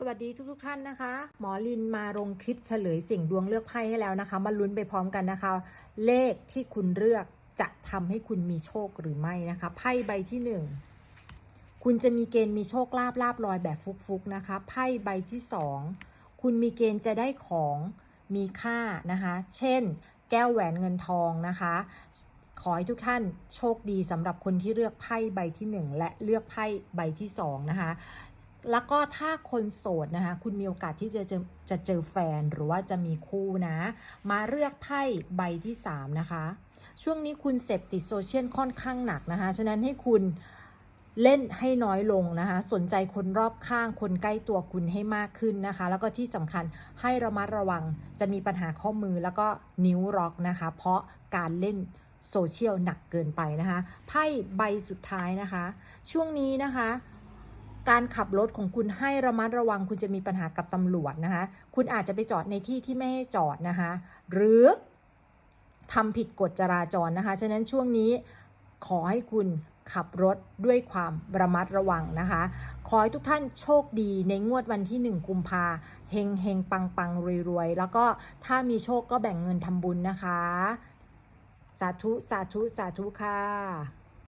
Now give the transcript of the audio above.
สวัสดีทุกๆทท่านนะคะ หมอลินมาลงคลิปเฉลยสิ่งดวงเลือกไพ่ให้แล้วนะคะ มาลุ้นไปพร้อมกันนะคะ เลขที่คุณเลือกจะทำให้คุณมีโชคหรือไม่นะคะไพ่ใบที่หนึ่งคุณจะมีเกณฑ์มีโชคลาภลาบลอยแบบฟุกๆนะคะไพ่ใบที่สองคุณมีเกณฑ์จะได้ของมีค่านะคะ เช่น แก้วแหวนเงินทองนะคะ ขอให้ทุกท่านโชคดีสำหรับคนที่เลือกไพ่ใบที่หนึ่งและเลือกไพ่ใบที่สองนะคะ แล้วก็ถ้าคนโสดนะคะ คุณมีโอกาสที่จะเจอจะเจอแฟนหรือว่าจะมีคู่นะ มาเลือกไพ่ใบที่ 3 นะคะ ช่วงนี้คุณเสพติดโซเชียลค่อนข้างหนักนะคะ ฉะนั้นให้คุณเล่นให้น้อยลงนะคะ สนใจคนรอบข้างคนใกล้ตัวคุณให้มากขึ้นนะคะ แล้วก็ที่สำคัญให้ระมัดระวังจะมีปัญหาข้อมือแล้วก็นิ้วร็อกนะคะ เพราะการเล่นโซเชียลหนักเกินไปนะคะ ไพ่ใบสุดท้ายนะคะ ช่วงนี้นะคะ การขับรถของคุณให้ระมัดระวัง คุณจะมีปัญหากับตำรวจนะคะ คุณอาจจะไปจอดในที่ที่ไม่ให้จอดนะคะ หรือทำผิดกฎจราจรนะคะ ฉะนั้นช่วงนี้ขอให้คุณขับรถด้วยความระมัดระวังนะคะ ขอให้ทุกท่านโชคดีในงวดวันที่ 1 กุมภาเฮงเฮงปังปังรวยรวยแล้วก็ถ้ามีโชคก็แบ่งเงินทำบุญนะคะ สาธุ สาธุ สาธุค่ะ